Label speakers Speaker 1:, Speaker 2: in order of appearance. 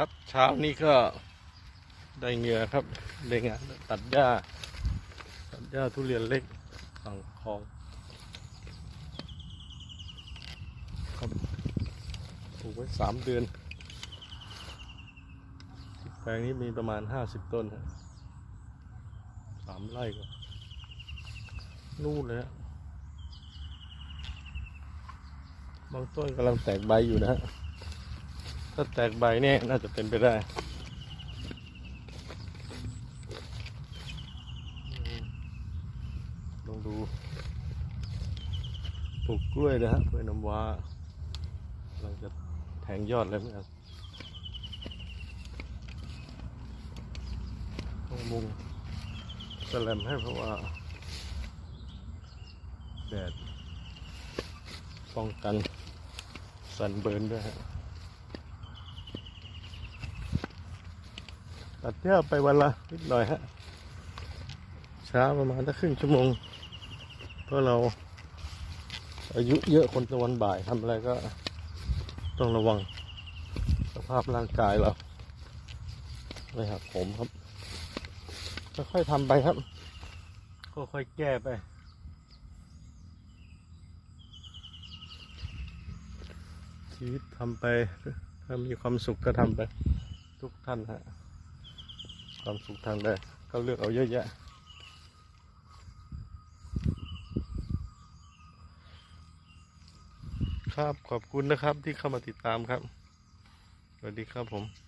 Speaker 1: ครับเช้านี้ก็ได้เหงื่อครับได้งานตัดหญ้า ตัดหญ้าทุเรียนเล็กฝั่งคลองครับปลูกไว้สามเดือนแปลงนี้มีประมาณห้าสิบต้นสามไร่กว่านู่นเลยฮะบางต้นกำลังแตกใบอยู่นะฮะ ถ้าแตกใบเนี่ยน่าจะเป็นไปได้ลองดูปลูกกล้วยนะฮะกล้วยน้ำว้ากำลังจะแทงยอดเลยเมือนกันต้องมุงสแลมให้เพราะว่าแดดป้องกันสันเบิร์นด้วยฮะ ตัดหญ้าไปวันละนิดหน่อยฮะช้าประมาณสักครึ่งชั่วโมง เพราะเรา อายุเยอะคนตะวันบ่ายทำอะไรก็ต้องระวัง สภาพร่างกายเราไม่หักผมครับค่อยๆทำไปครับ ค่อยๆแก้ไปชีวิตทำไป ถ้ามีความสุขก็ทำไป ทุกท่านฮะ ความสุขทางใดก็เลือกเอาเยอะแยะครับขอบคุณนะครับที่เข้ามาติดตามครับ สวัสดีครับผม